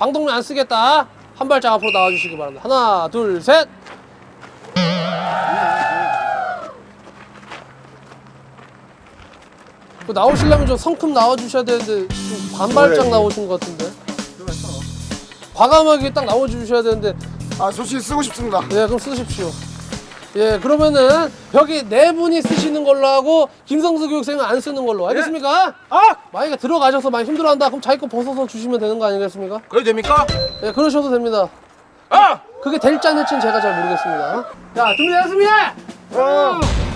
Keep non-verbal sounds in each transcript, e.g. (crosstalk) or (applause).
방독면 안 쓰겠다. 한 발짝 앞으로 나와주시기 바랍니다. 하나, 둘, 셋. 그 나오시려면 좀 성큼 나와주셔야 되는데 좀 반발짝 네. 나오신 것 같은데. 과감하게 딱 나와주셔야 되는데 아 솔직히 쓰고 싶습니다. 예, 그럼 쓰십시오. 예, 그러면은 여기 네 분이 쓰시는 걸로 하고 김성수 교육생은 안 쓰는 걸로 알겠습니까? 아! 만약에 들어가셔서 많이 힘들어한다 그럼 자기 거 벗어서 주시면 되는 거 아니겠습니까? 그래도 됩니까? 예, 그러셔도 됩니다. 아! 그게 될지 안 될지는 제가 잘 모르겠습니다. 자, 준비되셨습니다!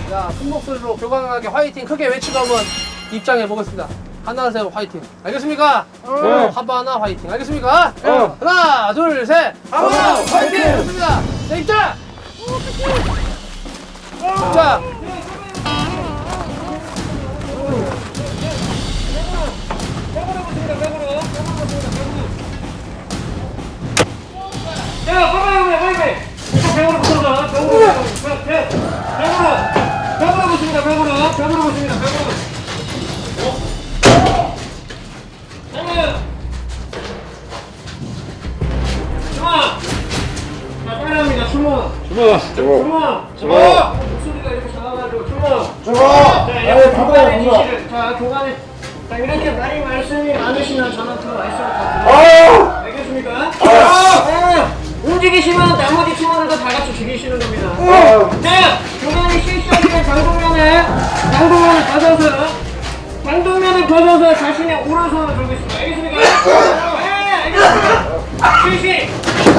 자, 큰 목소리로 교감하게 화이팅 크게 외치고 한번 입장해 보겠습니다. 하나, 셋, 화이팅. 알겠습니까? 어. 하바나 화이팅. 알겠습니까? 하나, 둘, 셋. 하바나 화이팅! 좋습니다. 자, 입장! 자, 야, 빨리 형님, 빨리 붙어서 벽으로, 벽, 벽, 벽으로, 벽으로 붙습니다. 벽으로, 벽으로 붙습니다. 형님. 주먹. 자, 빨리 합니다. 주먹. 주먹. 주먹. 목소리가 이렇게 주먹. 저거. 자, 이렇게 교관의 지시를. 자, 교관의. 자, 이렇게 말이 말씀이 많으시면 저한테 말씀을 다 드려요. 알겠습니까? 아! 움직이시면 나머지 팀원들도 다 같이 죽이시는 겁니다. 자, 교관이 실시하기를 장동면에 장동면을 벗어서 장동면을 벗어서 자신의 오른손을 들고 있습니다. 알겠습니까? 네, 알겠습니다. 실시.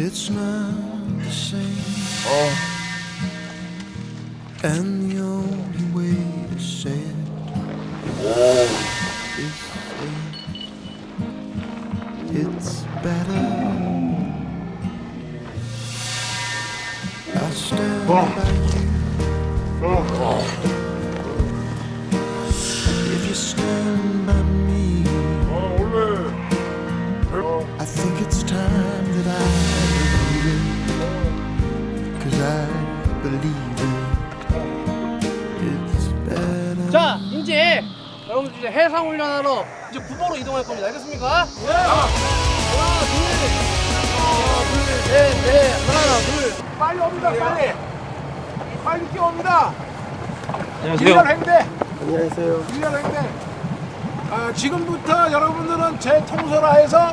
It's not the same. And the only way to say it is it. It's better. I'll stand by you. If you stand by me, I think it's time that I believe it. Cause I believe it. 여러분들 이제 해상 훈련하러 이제 구보로 이동할 겁니다. 알겠습니까? 네. 하나, 둘, 하나, 둘, 셋, 넷, 하나, 둘. 빨리 옵니다, 빨리. 빨리 뛰어옵니다. 안녕하세요. 유열 행대. 안녕하세요. 유열 행대. 아, 지금부터 여러분들은 제 통솔하에서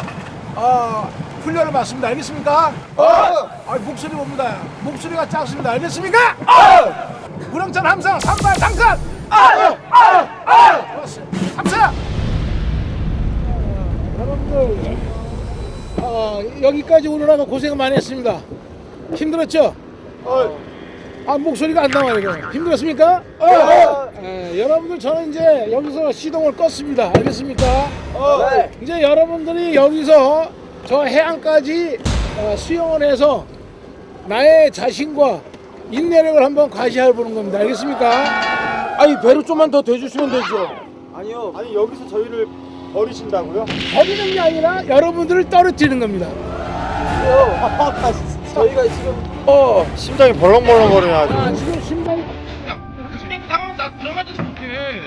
어, 훈련을 받습니다. 알겠습니까? 아, 목소리 봅니다. 목소리가 작습니다. 알겠습니까? 우렁찬 함성, 산발 당 산! 좋았어요. 함성! 여러분들, 어, 여기까지 오느라고 고생 많이 했습니다. 힘들었죠? 아 목소리가 안 나와요. 이거. 힘들었습니까? 예, 여러분들 저는 이제 여기서 시동을 껐습니다. 알겠습니까? 이제 여러분들이 여기서 저 해안까지 어, 수영을 해서 나의 자신과 인내력을 한번 과시해 보는 겁니다. 알겠습니까? 아니 배로 좀만 더 대주시면 되죠. 아니요. 아니 여기서 저희를 버리신다고요? 버리는 게 아니라 여러분들을 떨어뜨리는 겁니다. (laughs) 저희가 지금 어 심장이 벌렁벌렁 거려가지고. 아, 지금 심장이 스링 상황 나 들어가지 못해.